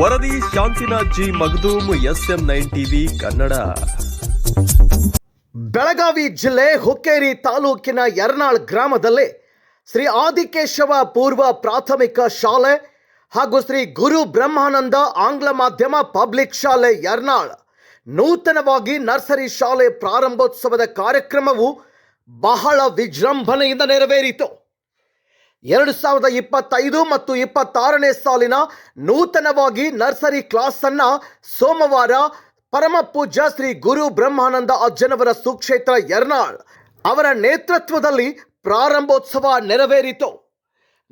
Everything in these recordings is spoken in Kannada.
ವರದಿ Shantinath G S S M nine TV, Kannada. Belagavi ಜಿಲ್ಲೆ ಹುಕ್ಕೇರಿ ತಾಲೂಕಿನ ಯರ್ನಾಳ್ ಗ್ರಾಮದಲ್ಲಿ ಶ್ರೀ ಆದಿಕೇಶವ ಪೂರ್ವ ಪ್ರಾಥಮಿಕ ಶಾಲೆ ಹಾಗೂ ಶ್ರೀ ಗುರು ಬ್ರಹ್ಮಾನಂದ ಆಂಗ್ಲ ಮಾಧ್ಯಮ ಪಬ್ಲಿಕ್ ಶಾಲೆ ಎರ್ನಾಳ್ ನೂತನವಾಗಿ ನರ್ಸರಿ ಶಾಲೆ ಪ್ರಾರಂಭೋತ್ಸವದ ಕಾರ್ಯಕ್ರಮವು ಬಹಳ ವಿಜೃಂಭಣೆಯಿಂದ ನೆರವೇರಿತು. ಎರಡು ಸಾವಿರದ ಇಪ್ಪತ್ತೈದು ಮತ್ತು ಇಪ್ಪತ್ತಾರನೇ ಸಾಲಿನ ನೂತನವಾಗಿ ನರ್ಸರಿ ಕ್ಲಾಸ್ ಅನ್ನ ಸೋಮವಾರ ಪರಮ ಪೂಜ್ಯ ಶ್ರೀ ಗುರು ಬ್ರಹ್ಮಾನಂದ ಅಜ್ಜನವರ ಸುಕ್ಷೇತ್ರ ಎರ್ನಾಳ್ ಅವರ ನೇತೃತ್ವದಲ್ಲಿ ಪ್ರಾರಂಭೋತ್ಸವ ನೆರವೇರಿತು.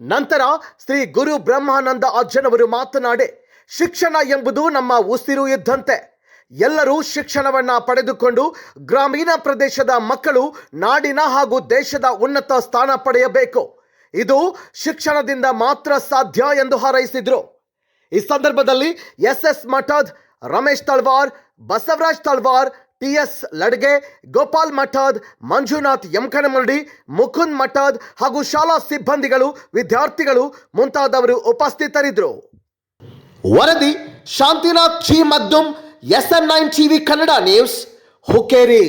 ನಂತರ ಶ್ರೀ ಗುರು ಬ್ರಹ್ಮಾನಂದ ಅಜ್ಜನವರು ಮಾತನಾಡಿ, ಶಿಕ್ಷಣ ಎಂಬುದು ನಮ್ಮ ಉಸಿರು ಇದ್ದಂತೆ. ಎಲ್ಲರೂ ಶಿಕ್ಷಣವನ್ನ ಪಡೆದುಕೊಂಡು ಗ್ರಾಮೀಣ ಪ್ರದೇಶದ ಮಕ್ಕಳು ನಾಡಿನ ಹಾಗೂ ದೇಶದ ಉನ್ನತ ಸ್ಥಾನ ಪಡೆಯಬೇಕು. ಇದು ಶಿಕ್ಷಣದಿಂದ ಮಾತ್ರ ಸಾಧ್ಯ ಎಂದು ಹಾರೈಸಿದ್ರು. ಈ ಸಂದರ್ಭದಲ್ಲಿ S S Mathad Ramesh Talwar, Basavaraj Talwar T S Ladge, Gopal Mathad, Manjunath Yamakanamaradi Mukund Mathad ಹಾಗೂ ಶಾಲಾ ಸಿಬ್ಬಂದಿಗಳು, ವಿದ್ಯಾರ್ಥಿಗಳು ಮುಂತಾದವರು ಉಪಸ್ಥಿತರಿದ್ದರು. ವರದಿ, ಶಾಂತಿನಾಥ್ ಚಿ Maddum S N nine TV Kannada news, Hukkeri.